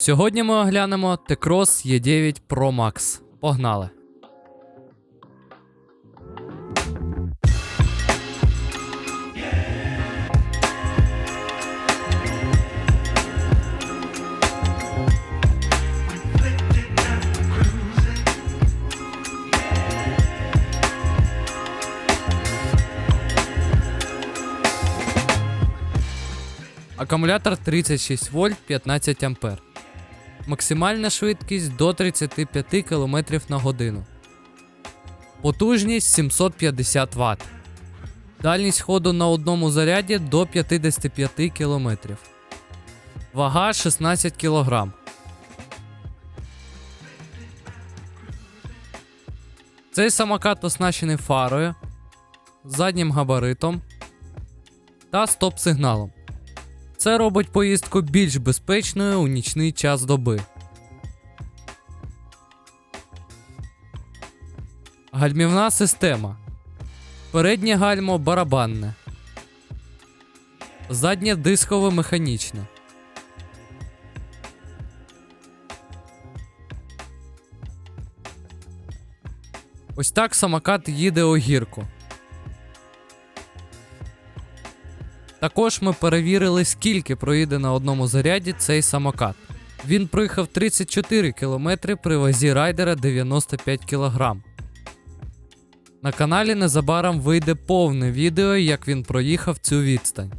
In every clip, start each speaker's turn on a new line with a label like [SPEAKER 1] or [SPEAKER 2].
[SPEAKER 1] Сьогодні ми оглянемо T-Cross E9 Pro Max. Погнали! Акумулятор 36 вольт 15 ампер. Максимальна швидкість до 35 км на годину. Потужність 750 Вт. Дальність ходу на одному заряді до 55 км. Вага 16 кг. Цей самокат оснащений фарою, заднім габаритом та стоп-сигналом. Це робить поїздку більш безпечною у нічний час доби. Гальмівна система. Переднє гальмо барабанне. Заднє дискове механічне. Ось так самокат їде у Також ми перевірили, скільки проїде на одному заряді цей самокат. Він проїхав 34 км при вазі райдера 95 кг. На каналі незабаром вийде повне відео, як він проїхав цю відстань.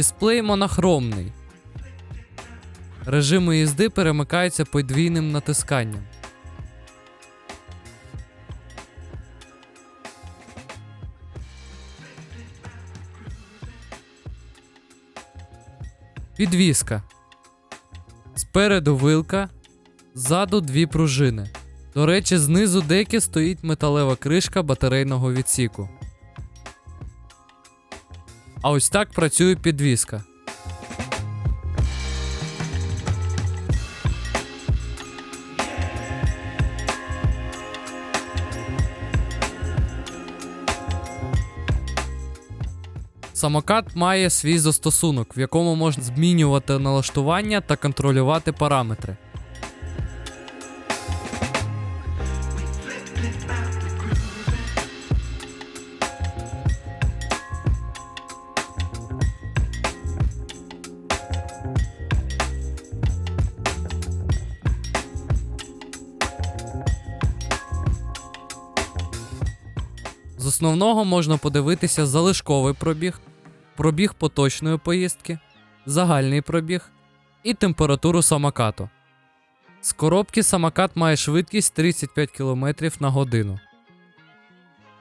[SPEAKER 1] Дисплей монохромний. Режими їзди перемикаються подвійним натисканням. Підвіска. Спереду вилка, ззаду дві пружини. До речі, знизу деки стоїть металева кришка батарейного відсіку. А ось так працює підвіска. Самокат має свій застосунок, в якому можна змінювати налаштування та контролювати параметри. З основного можна подивитися залишковий пробіг, пробіг поточної поїздки, загальний пробіг і температуру самокату. З коробки самокат має швидкість 35 км на годину.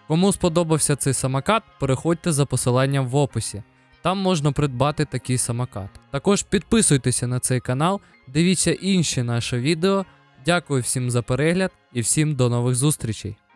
[SPEAKER 1] Кому сподобався цей самокат, переходьте за посиланням в описі. Там можна придбати такий самокат. Також підписуйтеся на цей канал, дивіться інші наші відео. Дякую всім за перегляд і всім до нових зустрічей!